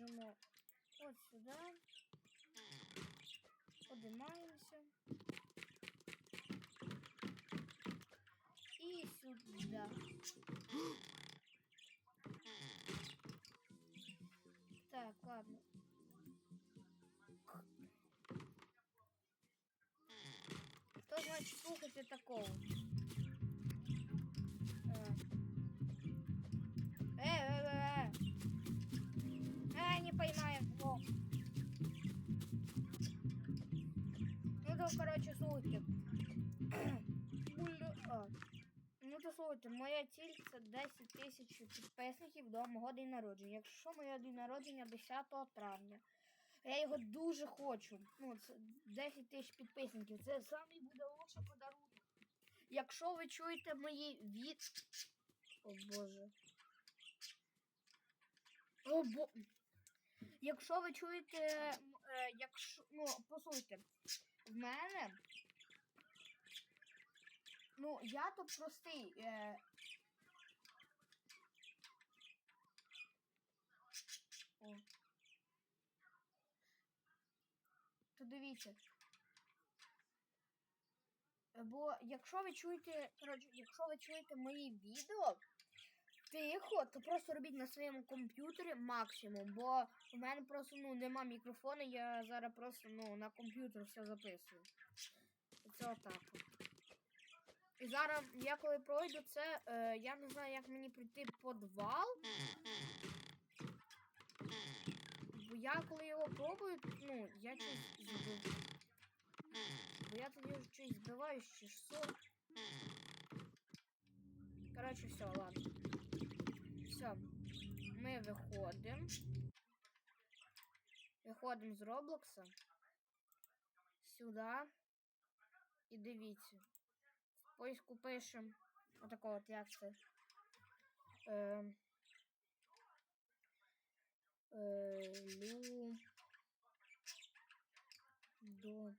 біжимо от сюди. Подимаємося. І сюди. Так, ладно. Что значит слухайте такого? Ну то, короче, слухайте. Ну то слухайте, моя ціль це 10 тисяч підписників до мого день народження. Якщо моє день народження 10 травня. Я його дуже хочу. Ну, це 10 тисяч підписників. Це самий буде лучший подарунок. Якщо ви чуєте мої від. О Боже. О бо. Якщо ви чуєте. Е, якщо. Ну, послухайте, в мене. Ну, я то простий. Е... О. То дивіться. Бо якщо ви чуєте, коротше, якщо ви чуєте мої відео тихо, то просто робіть на своєму комп'ютері максимум, бо у мене просто ну, нема мікрофона, я зараз просто ну, на комп'ютер все записую. Це отак. І зараз я коли пройду це, е, я не знаю, як мені прийти в подвал. Бо я коли його пробую, ну, я щось збив. Бо я тоді вже щось збиваю що. Коротше, все, ладно. Все. Ми виходимо. Виходимо з Роблокса. Сюди. І дивіться. В поиску пишемо. Отако от як це. Е, е, лю... До...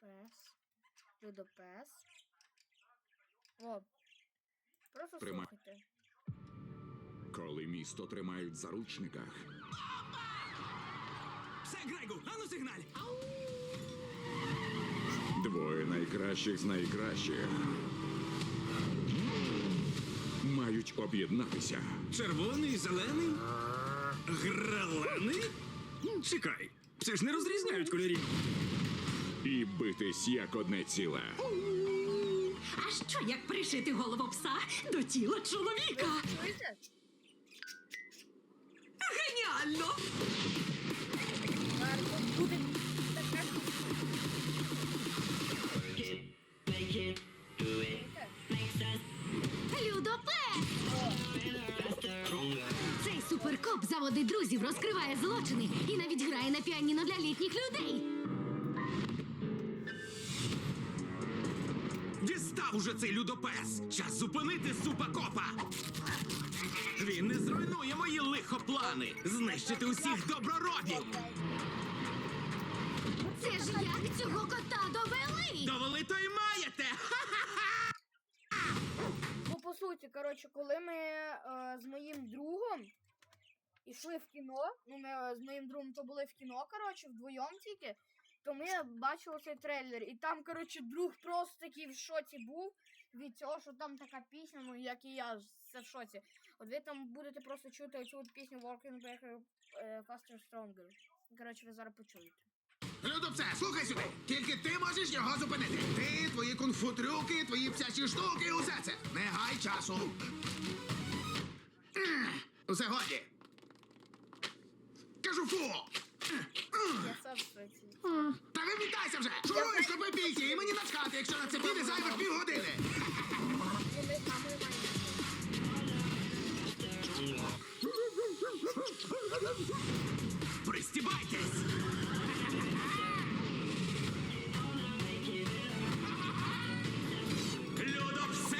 Пес. Людопес. О. Просто Прима- слухайте. Коли місто тримають в заручниках, Все, Грегу, ану сигналь! двоє найкращих з найкращих мають об'єднатися. Червоний, зелений, гралений? Чекай, це ж не розрізняють кольорів. І битись як одне ціле. А що як пришити голову пса до тіла чоловіка? Геніально! Stronger. Цей суперкоп заводить друзів, розкриває злочини і навіть грає на піаніно для літніх людей. Дістав уже цей людопес! Час зупинити супакопа! Він не зруйнує мої лихоплани! Знищити усіх доброробів! Це ж як цього кота довели! Довели то й маєте! Ну, по суті, коротше, коли ми е, з моїм другом йшли в кіно, ну ми е, з моїм другом то були в кіно, коротше, вдвоєм тільки, то ми бачили цей трейлер. І там, коротше, друг просто такий в шоці був від цього, що там така пісня, ну як і я, це в шоці. От ви там будете просто чути цю от пісню Working Back е, Faster Stronger. Коротше, ви зараз почуєте. Людопсе, слухай сюди. Тільки ти можеш його зупинити. Ти, твої кунг-фу трюки, твої псячі штуки, усе це. Не гай часу. Усе годі. Кажу фу. Я сам в шоці. Та вимітайся вже! Шуруй, скопи бійки, і мені начхати, якщо на це піде зайвих півгодини. Ми. Пристібайтесь! Людопсе!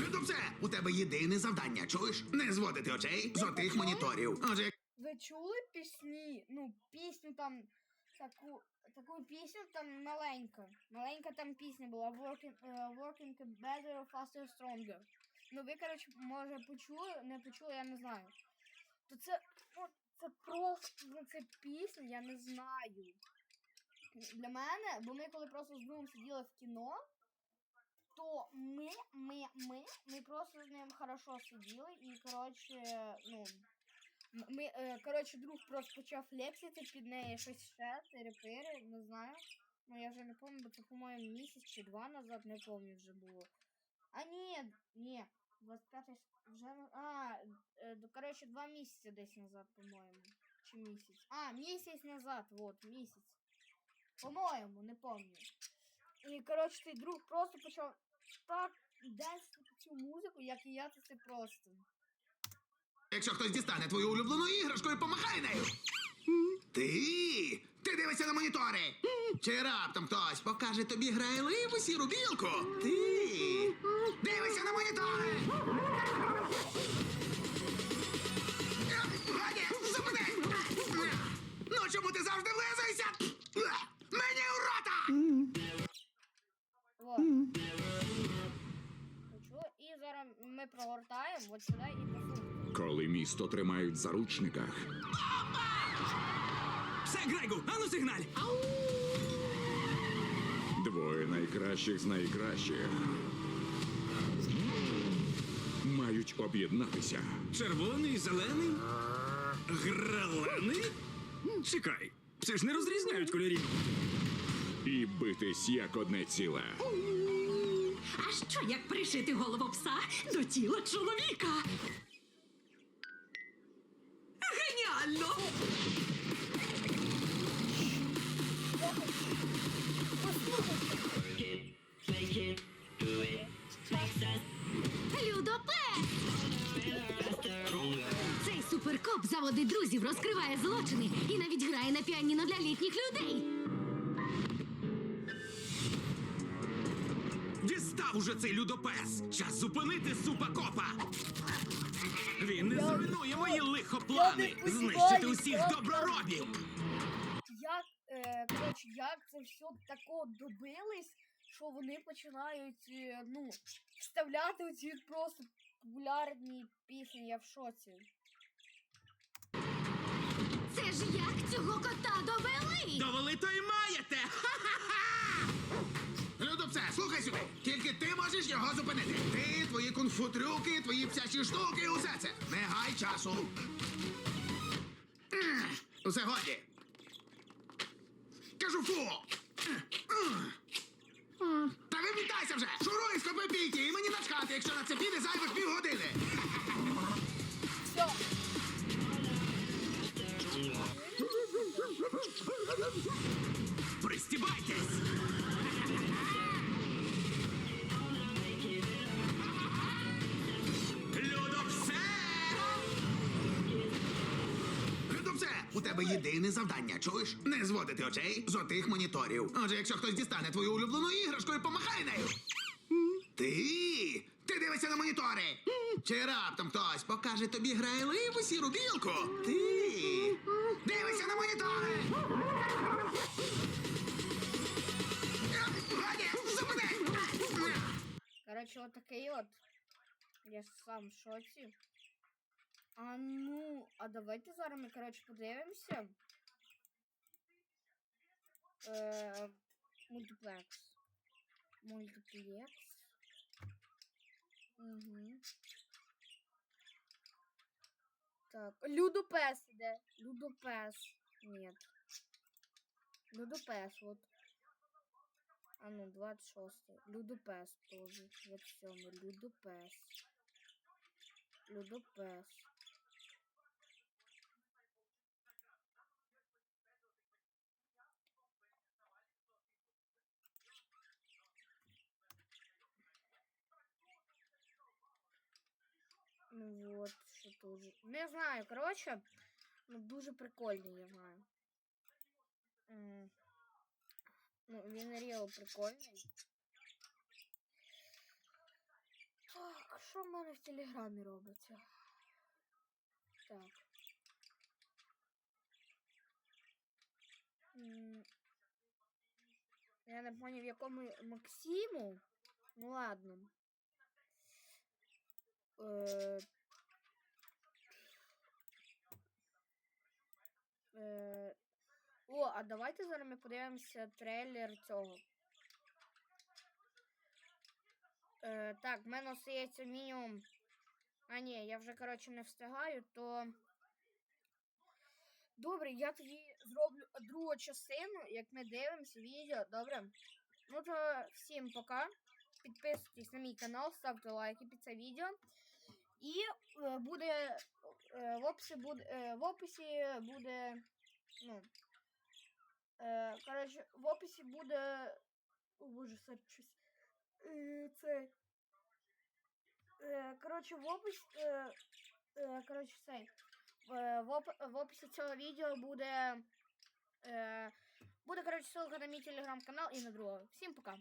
Людопсе, у тебе єдине завдання, чуєш? Не зводити очей з отих моніторів. Отже, Ви чули пісні? Ну, пісню там таку, таку пісню там маленька. Маленька там пісня була Working, е, working better, faster, stronger. ну ви, коротше, може почули, не почули, я не знаю. То це, ну, це просто, ну, це пісня, я не знаю. Для мене, бо ми коли просто з другом сиділи в кіно, то ми, ми, ми, ми просто з ним хорошо сиділи і, коротше, ну. Ми, е, коротше, друг просто почав лексити під неї щось ще, тири не знаю. Ну я вже не пам'ятаю, бо це, по-моєму, місяць чи два назад, не пам'ятаю вже було. А ні, ні, 25 вже. А, е, коротше, два місяці десь назад, по-моєму. Чи місяць. А, місяць назад, вот, місяць. По-моєму, не пам'ятаю. І, коротше, цей друг просто почав так десь цю музику, як і я, то це просто. Якщо хтось дістане твою улюблену іграшку і помахає нею. Ти! Ти дивишся на монітори! Чи раптом хтось покаже тобі грайливу сіру білку? Ти! Дивишся на монітори! Ну чому ти завжди влизуєшся? Сюди і. Коли місто тримають в заручниках, Все, Грегу, ану сигналь! двоє найкращих з найкращих мають об'єднатися. Червоний, зелений, гралений? Чекай, це ж не розрізняють кольорів. І битись як одне ціле. А що як пришити голову пса до тіла чоловіка? Геніально! Stronger. Цей суперкоп заводить друзів, розкриває злочини і навіть грає на піаніно для літніх людей. Дістав уже цей людопес! Час зупинити супакопа! Він не зруйнує мої лихоплани! Знищити усіх доброробів! Як, е, коротше, як це все тако добились, що вони починають, е, ну, вставляти оці просто популярні пісні, я в шоці. Це ж як цього кота довели? Довели то й маєте! Ха-ха-ха! Людопсе, слухай сюди. Тільки ти можеш його зупинити. Ти, твої кунг-фу твої псячі штуки, усе це. Не гай часу. Усе годі. Кажу фу. Та вимітайся вже! Шуруй з копейки і мені начхати, якщо на це піде зайвих півгодини. Пристібайтесь! У тебе єдине завдання, чуєш? Не зводити очей з отих моніторів. Отже, якщо хтось дістане твою улюблену іграшку і помахає нею. Ти! Ти дивишся на монітори! Чи раптом хтось покаже тобі грайливу сіру білку? Ти! Дивишся на монітори! Годі, зупини! Коротше, от от. Я сам в шоці. А ну, а давайте зараз ми, коротше, подивимося. Е, мультиплекс. Мультиплекс. Угу. Так, Людопес іде. Людопес. Нет. Людопес, вот. А ну, 26. Людопес тоже. 27. Людопес. Людопес. Вот, що тут. Не знаю, коротше, ну дуже прикольний, я знаю. Ну, він реал прикольний. Так, що в мене в телеграмі робиться? Так. М, Я не поняв, в якому Максиму. Ну ладно. Е, е, о, а давайте зараз ми подивимося трейлер цього. Е, так, в мене остається мінімум. А ні, я вже, коротше, не встигаю, то. Добре, я тоді зроблю другу частину, як ми дивимося відео, добре? Ну то всім пока. Підписуйтесь на мій канал, ставте лайки під це відео. І е, буде е, в описі буде в описі буде. Ну. Е, коротше, в описі буде. О боже, сорі, щось. Е, це. Е, коротше, в описі. Коротше, цей. В, оп- в описі цього відео буде. Буде, коротше, ссылка на мій телеграм-канал і на другого. Всім пока.